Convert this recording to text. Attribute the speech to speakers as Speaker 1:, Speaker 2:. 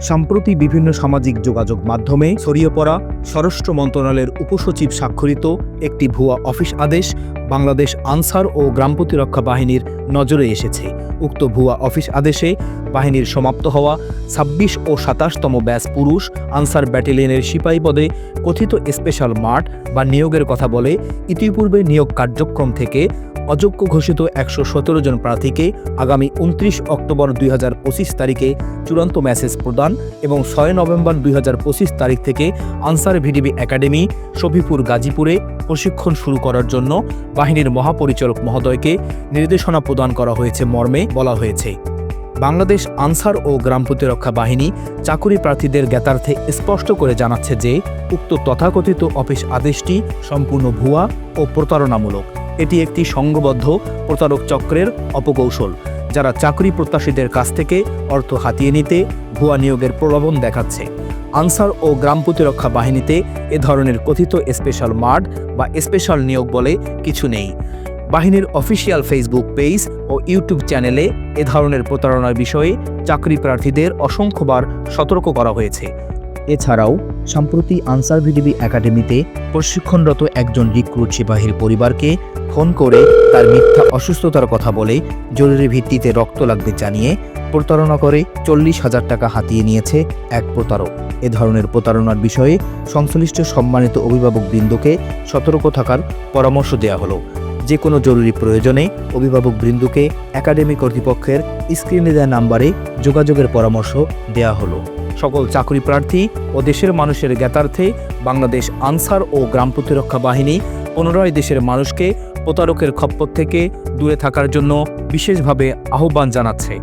Speaker 1: সম্প্রতি বিভিন্ন সামাজিক যোগাযোগ মাধ্যমে ছড়িয়ে পড়া স্বরাষ্ট্র মন্ত্রণালয়ের উপসচিব স্বাক্ষরিত একটি ভুয়া অফিস আদেশ বাংলাদেশ আনসার ও গ্রাম প্রতিরক্ষা বাহিনীর নজরে এসেছে। উক্ত ভুয়া অফিস আদেশে বাহিনীর সমাপ্ত হওয়া ছাব্বিশ ও সাতাশতম ব্যাস পুরুষ আনসার ব্যাটালিয়নের সিপাহী পদে কথিত স্পেশাল মাঠ বা নিয়োগের কথা বলে ইতিপূর্বে নিয়োগ কার্যক্রম থেকে অযোগ্য ঘোষিত একশো সতেরো জন প্রার্থীকে আগামী উনত্রিশ অক্টোবর দুই হাজার পঁচিশ তারিখে চূড়ান্ত মেসেজ প্রদান এবং ছয় নভেম্বর দুই হাজার পঁচিশ তারিখ থেকে আনসার ভিডিবি একাডেমি, শফিপুর গাজীপুরে প্রশিক্ষণ শুরু করার জন্য বাহিনীর মহাপরিচালক মহোদয়কে নির্দেশনা প্রদান করা হয়েছে মর্মে বলা হয়েছে। বাংলাদেশ আনসার ও গ্রাম প্রতিরক্ষা বাহিনী চাকুরি প্রার্থীদের জ্ঞাতার্থে স্পষ্ট করে জানাচ্ছে যে, উক্ত তথাকথিত অফিস আদেশটি সম্পূর্ণ ভুয়া ও প্রতারণামূলক। এটি একটি সংঘবদ্ধ প্রতারক চক্রের অপকৌশল, যারা চাকরি প্রত্যাশীদের কাছ থেকে অর্থ হাতিয়ে নিতে ভুয়া নিয়োগের প্রলোভন দেখাচ্ছে। আনসার ও গ্রাম প্রতিরক্ষা বাহিনীতে এ ধরনের কথিত স্পেশাল মার্ড বা স্পেশাল নিয়োগ বলে কিছু নেই। বাহিনীর অফিসিয়াল ফেসবুক পেজ ও ইউটিউব চ্যানেলে এ ধরনের প্রতারণার বিষয়ে চাকরি প্রার্থীদের অসংখ্যবার সতর্ক করা হয়েছে। এছাড়াও, সম্প্রতি আনসার ভিডিবি একাডেমিতে প্রশিক্ষণরত একজন রিক্রুট সিপাহীর পরিবারকে ফোন করে তার মিথ্যা অসুস্থতার কথা বলে জরুরি ভিত্তিতে রক্ত লাগবে জানিয়ে প্রতারণা করে চল্লিশ হাজার টাকা হাতিয়ে নিয়েছে এক প্রতারক। এ ধরনের প্রতারণার বিষয়ে সংশ্লিষ্ট সম্মানিত অভিভাবক বৃন্দকে সতর্ক থাকার পরামর্শ দেওয়া হলো। যে কোনো জরুরি প্রয়োজনে অভিভাবক বৃন্দুকে একাডেমি কর্তৃপক্ষের স্ক্রিনে দেওয়া নাম্বারে যোগাযোগের পরামর্শ দেওয়া হলো। সকল চাকরি প্রার্থী ও দেশের মানুষের জ্ঞাতার্থে বাংলাদেশ আনসার ও গ্রাম প্রতিরক্ষা বাহিনী পুনরায় দেশের মানুষকে প্রতারকের খপ্পর থেকে দূরে থাকার জন্য বিশেষভাবে আহ্বান জানাচ্ছে।